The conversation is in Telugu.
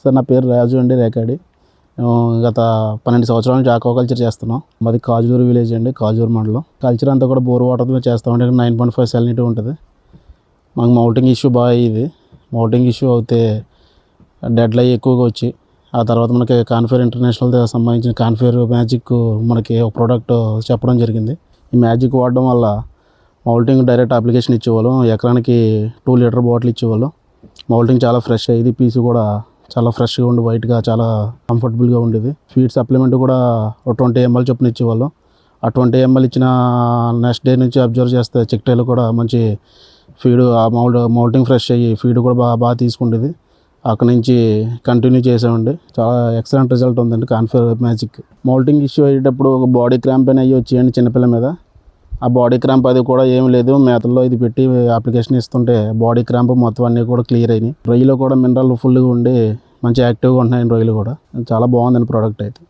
సార్ నా పేరు రాజు అండి రేకాడి. మేము గత పన్నెండు సంవత్సరాల నుంచి ఆక్వాకల్చర్ చేస్తున్నాం. మాది కాజూరు విలేజ్ అండి కాజూరు మండలం. కల్చర్ అంతా కూడా బోర్ వాటర్తో చేస్తామండి నైన్ పాయింట్ ఫైవ్ సెలినిటీ ఉంటుంది. మాకు మౌల్టింగ్ ఇష్యూ బాగా ఇది మౌల్టింగ్ ఇష్యూ అయితే డెడ్లై ఎక్కువగా వచ్చి ఆ తర్వాత మనకి కాన్ఫేర్ ఇంటర్నేషనల్ సంబంధించిన కాన్ఫేర్ మ్యాజిక్ మనకి ఒక ప్రోడక్ట్ చెప్పడం జరిగింది. ఈ మ్యాజిక్ వాడడం వల్ల మౌల్టింగ్ డైరెక్ట్ అప్లికేషన్ ఇచ్చేవాళ్ళం. ఎకరానికి టూ లీటర్ బాటిల్ ఇచ్చేవాళ్ళం. మౌల్టింగ్ చాలా ఫ్రెష్ అయ్యేది. పీస్ కూడా చాలా ఫ్రెష్గా ఉండి వైట్గా చాలా కంఫర్టబుల్గా ఉండేది. ఫీడ్ సప్లిమెంట్ కూడా ఒక ట్వంటీ ఎంఎల్ చొప్పున ఇచ్చేవాళ్ళం. ఆ ట్వంటీ ఎంఎల్ ఇచ్చిన నెక్స్ట్ డే నుంచి అబ్జర్వ్ చేస్తే చిక్టైలు కూడా మంచి ఫీడ్ ఆ మౌల్డ్ మౌల్టింగ్ ఫ్రెష్ అయ్యి ఫీడ్ కూడా బాగా బాగా తీసుకుండేది. అక్కడ నుంచి కంటిన్యూ చేసామండి చాలా ఎక్సలెంట్ రిజల్ట్ ఉందండి కాన్ఫర్ మ్యాజిక్ మౌల్టింగ్ ఇష్యూ అయ్యేటప్పుడు ఒక బాడీ క్రాంప్ అని అయ్యి వచ్చేయండి చిన్నపిల్ల మీద. ఆ బాడీ క్రాంప్ అది కూడా ఏం లేదు. మేతల్లో ఇది పెట్టి అప్లికేషన్ ఇస్తుంటే బాడీ క్రాంప్ మొత్తం అన్నీ కూడా క్లియర్ అయినాయి. రొయ్యలో కూడా మినరల్ ఫుల్గా ఉండి మంచి యాక్టివ్గా ఉంటున్నాయి రొయ్యలు కూడా. చాలా బాగుందండి ప్రోడక్ట్ అయితే.